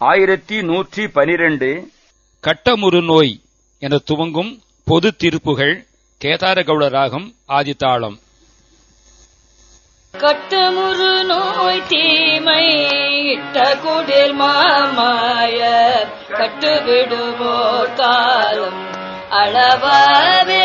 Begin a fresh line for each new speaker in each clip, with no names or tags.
ஆயிரத்தி நூற்றி பனிரெண்டு
கட்டமுறு நோய் என துவங்கும் பொது திருப்புகள் கேதாரகவுட ராகம் ஆதித்தாளம்.
கட்டமுரு நோய் தீமை இட்ட குடில் மாமாய கட்டுவிடுமோ காலம் அளவாவே.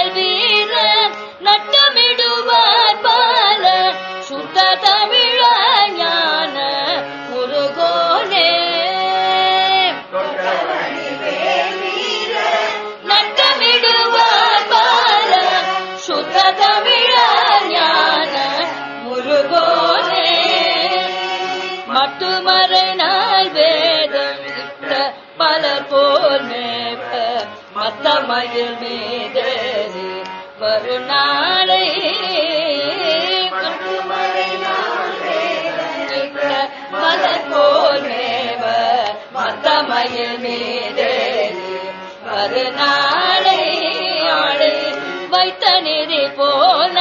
மயில் மீது மறுநாளை மலர் போல் மேவ மத்த மயில் மீது மறுநாளை வைத்த நிதி போன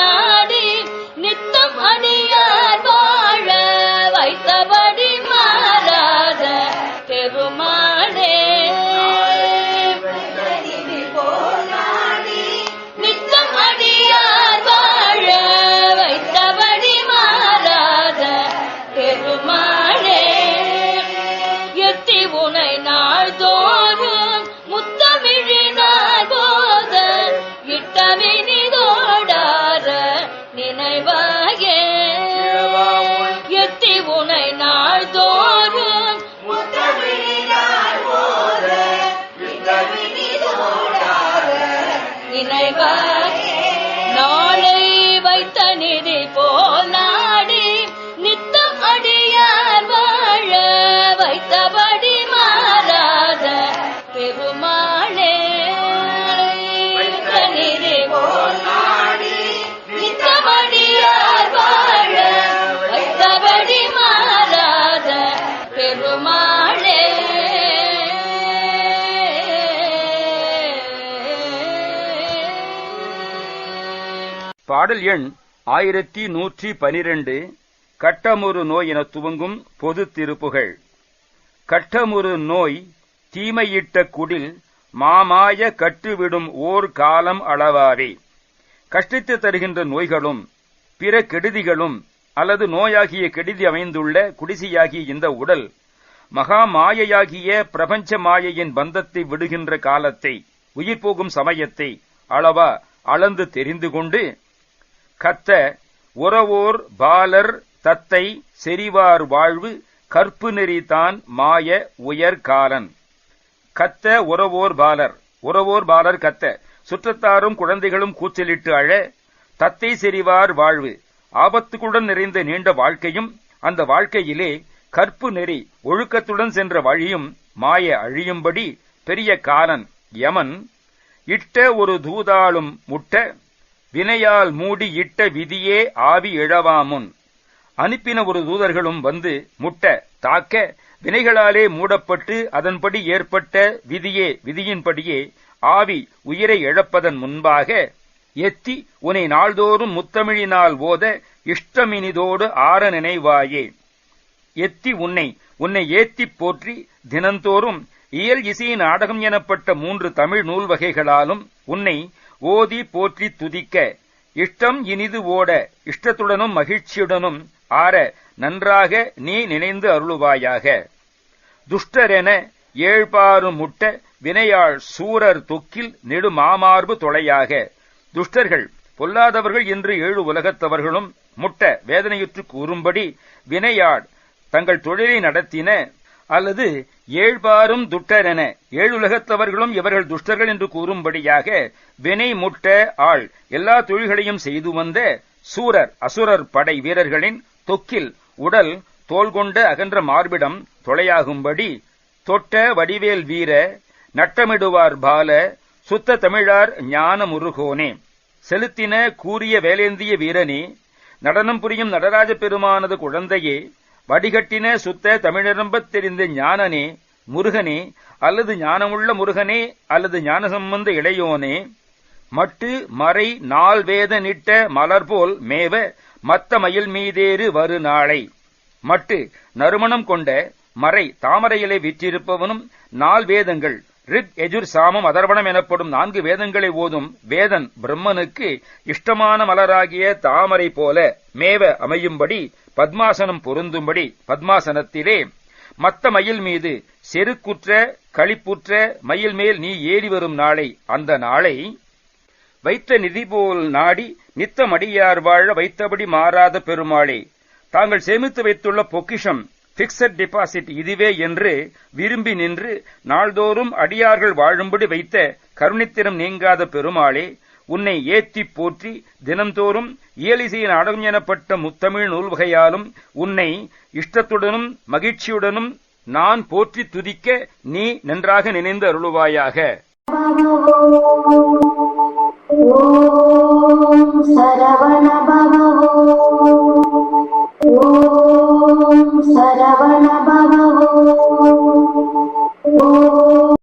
உனை
பாடல் எண் ஆயிரத்தி நூற்றி பனிரெண்டு கட்டமுறு நோய் என துவங்கும் பொது திருப்புகள். கட்டமுறு நோய் தீமையிட்ட குடில் மாமாய கட்டுவிடும் ஓர் காலம் அளவாவே கஷ்டித்து தருகின்ற நோய்களும் பிற கெடுதிகளும் அல்லது நோயாகிய கெடுதி அமைந்துள்ள குடிசையாகிய இந்த உடல் மகா மாயையாகிய பிரபஞ்ச மாயையின் பந்தத்தை விடுகின்ற காலத்தை உயிர் போகும் சமயத்தை அளவா அளந்து தெரிந்து கொண்டு கத்த உறவோர் பாலர் தத்தை செறிவார் வாழ்வு கற்பு நெறிதான் மாய உயர்காலன் கத்த உறவோர் பாலர். உறவோர் பாலர் கத்த. சுற்றத்தாரும் குழந்தைகளும் கூச்சலிட்டு அழ தத்தை செறிவார் வாழ்வு. ஆபத்துக்குடன் நிறைந்த நீண்ட வாழ்க்கையும் அந்த வாழ்க்கையிலே கற்பு நெறி ஒழுக்கத்துடன் சென்ற வழியும் மாய அழியும்படி பெரிய காலன் யமன் இட்ட ஒரு தூதாளும் முட்ட வினையால் மூடி இட்ட விதியே ஆவி இழவாமுன். அனுப்பின ஒரு தூதர்களும் வந்து முட்ட தாக்க வினைகளாலே மூடப்பட்டு அதன்படி ஏற்பட்ட விதியே விதியின்படியே ஆவி உயிரை இழப்பதன் முன்பாக எத்தி உனை நாள்தோறும் முத்தமிழினால் ஓத இஷ்டமினிதோடு ஆற நினைவாயே. எத்தி உன்னை உன்னை ஏத்திப் போற்றி தினந்தோறும் இயல் இசை நாடகம் எனப்பட்ட மூன்று தமிழ் நூல் வகைகளாலும் உன்னை ஓதி போற்றி துதிக்க. இஷ்டம் இனிது ஓட இஷ்டத்துடனும் மகிழ்ச்சியுடனும் ஆற நன்றாக நீ நினைந்து அருளுவாயாக. துஷ்டரென ஏழ்பாறு முட்ட வினையாள் சூரர் தொக்கில் நெடு மாமார்பு தொலையாக. துஷ்டர்கள் பொல்லாதவர்கள் என்று ஏழு உலகத்தவர்களும் முட்ட வேதனையுற்று கூறும்படி வினையாள் தங்கள் தொழிலை நடத்தின அல்லது ஏழ்பாரும் துட்டரென. ஏழுலகத்தவர்களும் இவர்கள் துஷ்டர்கள் என்று கூறும்படியாக வினை முட்ட ஆள் எல்லா தொழில்களையும் செய்து வந்த சூரர் அசுரர் படை வீரர்களின் தொக்கில் உடல் தோல் கொண்ட அகன்ற மார்பிடம் தொலையாகும்படி தொட்ட வடிவேல் வீர நட்டமிடுவார் பால சுத்த தமிழார் ஞான முருகோனே. செலுத்தின கூறிய வேலேந்திய வீரனே நடனம் புரியும் நடராஜ பெருமானது குழந்தையே வடிகட்டின சுத்த தமிழரம்பத் தெரிந்த ஞானனே முருகனே அல்லது ஞானமுள்ள முருகனே அல்லது ஞானசம்பந்த இளையோனே மட்டு மறை நாள் வேத நிட்ட மலர் போல் மேவ மத்த மயில் மீதேறு வரு நாளை. மட்டு நறுமணம் கொண்ட மறை தாமரையிலே விற்றிருப்பவனும் நால் வேதங்கள் ரிக் எஜுர் சாமம் அதர்வணம் எனப்படும் நான்கு வேதங்களை ஓதும் வேதன் பிரம்மனுக்கு இஷ்டமான மலராகிய தாமரை போல மேவ அமையும்படி பத்மாசனம் பொருந்தும்படி பத்மாசனத்திலே மத்த மயில் மீது செருக்குற்ற களிப்புற்ற மயில் மேல் நீ ஏறி வரும் நாளை அந்த நாளை வைத்த நிதி போல் நாடி நித்தமடியார் வாழ வைத்தபடி மாறாத பெருமாளே தாங்கள் சேமித்து வைத்துள்ள பொக்கிஷம் பிக்சட் டெபாசிட் இதுவே என்று விரும்பி நின்று நாள்தோறும் அடியார்கள் வாழும்படி வைத்த கருணித்திரம் நீங்காத பெருமாளே உன்னை ஏத்தி போற்றி தினந்தோறும் இயலிசையின் அடகம் முத்தமிழ் நூல்வகையாலும் உன்னை இஷ்டத்துடனும் மகிழ்ச்சியுடனும் நான் போற்றி துதிக்க நீ நன்றாக நினைந்து அருளுவாயாக.
சரவண Allah.